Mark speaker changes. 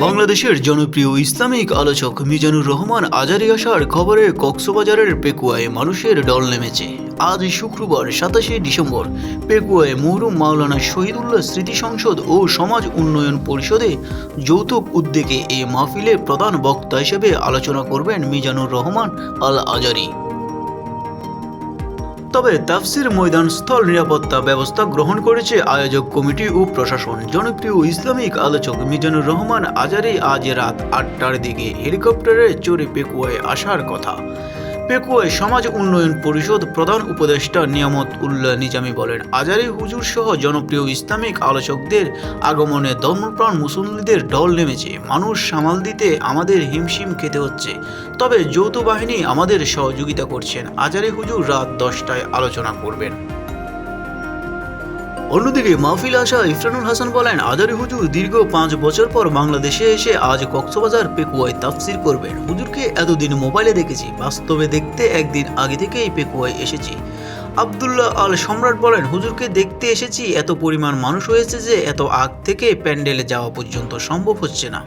Speaker 1: বাংলাদেশের জনপ্রিয় ইসলামিক আলোচক মিজানুর রহমান আজারি আসার খবরে কক্সবাজারের পেকুয়ায় মানুষের ডল নেমেছে। আজ শুক্রবার সাতাশে ডিসেম্বর পেকুয়ায় মহরুম মাওলানা শহীদুল্লাহ স্মৃতি সংসদ ও সমাজ উন্নয়ন পরিষদে যৌথ উদ্যোগে এ মাহফিলে প্রধান বক্তা হিসেবে আলোচনা করবেন মিজানুর রহমান আল আজারি তবে তাফসির ময়দান স্থল নিরাপত্তা ব্যবস্থা গ্রহণ করেছে আয়োজক কমিটি ও প্রশাসন। জনপ্রিয় ইসলামিক আলোচক মিজানুর রহমান আজারি আজ রাত আটটার দিকে হেলিকপ্টারে চড়ে পেকুয়ায় আসার কথা। পেকুয়ায় সমাজ উন্নয়ন পরিষদ প্রধান উপদেষ্টা নিয়ামত উল্লাহ নিজামি বলেন, আজারি হুজুর সহ জনপ্রিয় ইসলামিক আলোচকদের আগমনে ধর্মপ্রাণ মুসল্লিদের ঢল নেমেছে। মানুষ সামাল দিতে আমাদের হিমশিম খেতে হচ্ছে। তবে যৌথ বাহিনী আমাদের সহযোগিতা করছেন। আজারি হুজুর রাত দশটায় আলোচনা করবেন। অন্যদিকে মাহফিল আসা ইফরানুল হাসান বলেন আদারি হুজুর দীর্ঘ পাঁচ বছর পর বাংলাদেশে এসে আজ কক্সবাজার পেকুয়ায় তাফসির করবেন। হুজুরকে এতদিন মোবাইলে দেখেছি, বাস্তবে দেখতে একদিন আগে থেকেই পেকুয়ায় এসেছি। আবদুল্লাহ আল সম্রাট বলেন, হুজুরকে দেখতে এসেছি, এত পরিমাণ মানুষ হয়েছে যে এত আগ থেকে প্যান্ডেলে যাওয়া পর্যন্ত সম্ভব হচ্ছে না।